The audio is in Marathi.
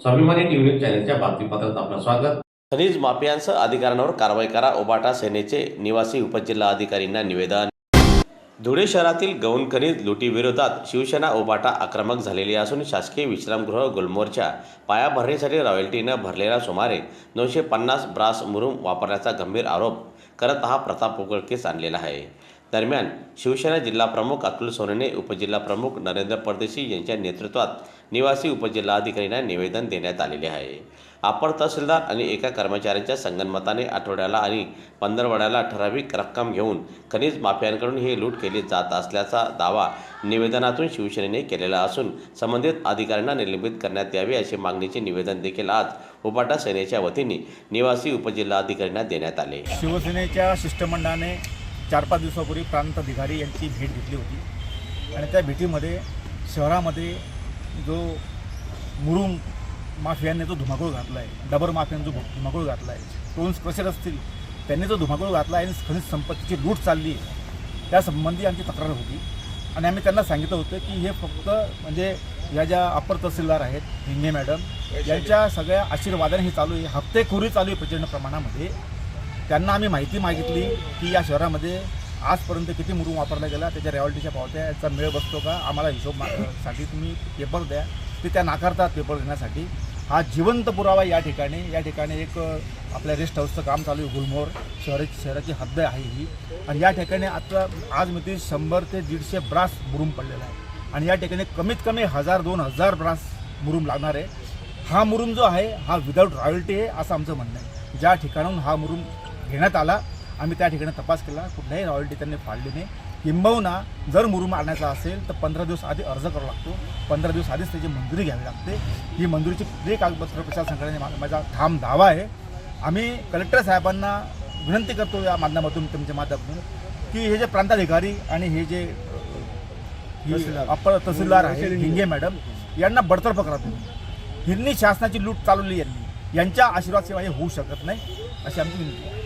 स्वाभिमानी न्यूज चॅनलच्या बातमीपत्रात आपलं स्वागत. खनिज माफियांसह अधिकाऱ्यांवर कारवाई करा ओबाटा सेनेचे निवासी उपजिल्हा अधिकारींना निवेदन. धुळे शहरातील गौण खनिज लुटीविरोधात शिवसेना ओबाटा आक्रमक झालेली असून शासकीय विश्रामगृह गुलमोर्चा पायाभरणीसाठी रॉयल्टीनं भरलेला सुमारे दोनशे पन्नास ब्रास मुरुम वापरण्याचा गंभीर आरोप करत हा प्रताप उघडकीस आणलेला आहे. दरम्यान शिवसेना जिल्हा प्रमुख अतुल सोनने उपजिल्हा प्रमुख नरेंद्र परदेशी यांच्या नेतृत्वात निवासी उपजिल्हाधिकाऱ्यांना निवेदन देण्यात आलेले आहे. अपर तहसीलदार आणि एका कर्मचाऱ्यांच्या संगनमताने आठवड्याला आणि पंधरवड्याला ठराविक रक्कम घेऊन खनिज माफियांकडून ही लूट केली जात असल्याचा दावा निवेदनातून शिवसेनेने केलेला असून संबंधित अधिकाऱ्यांना निलंबित करण्यात यावे अशी मागणीचे निवेदन देखील आज उपाटा सेनेच्या वतीने निवासी उपजिल्हाधिकाऱ्यांना देण्यात आले. शिवसेनेच्या शिष्टमंडळाने चार पाच दिवसापूर्वी प्रांताधिकारी यांची भेट घेतली होती. आणि त्या भेटीमध्ये शहरामध्ये जो मुरुम माफियांनी जो धुमाकूळ घातला आहे डबर माफियांनी जो धुमाकूळ घातला आहे टोन्स क्रशर असतील त्यांनी जो धुमाकूळ घातला आहे आणि खनिज संपत्तीची लूट चालली आहे त्यासंबंधी आमची तक्रार होती. आणि आम्ही त्यांना सांगितलं होतं की हे फक्त म्हणजे या ज्या अपर तहसीलदार आहेत हिंगे मॅडम यांच्या सगळ्या आशीर्वादाने हे चालू आहे. हप्तेखोरी चालू आहे प्रचंड प्रमाणामध्ये. त्यांना आम्ही माहिती मागितली की या शहरामध्ये आजपर्यंत किती मुरुम वापरला गेला त्याच्या रॉयल्टीच्या पावत्या याचा मेळ बसतो का? आम्हाला हिशोबसाठी तुम्ही पेपर द्या. ते त्या नाकारतात पेपर देण्यासाठी हा जिवंत पुरावा या ठिकाणी या ठिकाणी एक आपल्या रेस्ट हाऊसचं काम चालू आहे गुलमोर शहराची शहराची हद्द आहे ही. आणि या ठिकाणी आता आज मिती शंभर ते दीडशे ब्रास मुरुम पडलेला आहे आणि या ठिकाणी कमीत कमी हजार दोन हजार ब्रास मुरुम लागणार आहे. हा मुरुम जो आहे हा विदाऊट रॉयल्टी आहे असं आमचं म्हणणं आहे. ज्या ठिकाणाहून हा मुरुम घेण्यात आला. आम्ही त्या ठिकाणी तपास केला. कुठल्याही रॉयल्टी त्यांनी फाडली नाही. किंबहुना जर मुरुम आणायचा असेल तर पंधरा दिवस आधी अर्ज करावा लागतो. पंधरा दिवस आधीच त्याची मंजुरी घ्यावी लागते. ही मंजुरीची प्री कागदपत्र प्रशासन संघटनेने माझा ठाम दावा आहे. आम्ही कलेक्टर साहेबांना विनंती करतो या माध्यमातून तुमच्या माध्यमातून की हे जे प्रांताधिकारी आणि हे जे अप्पर तहसीलदार. आहे हिंगे मॅडम यांना बडतर्फ करा तुम्ही. हिरणी शासनाची लूट चालवली यांनी. यांच्या आशीर्वाद सेवा हे होऊ शकत नाही अशी आमची विनंती आहे.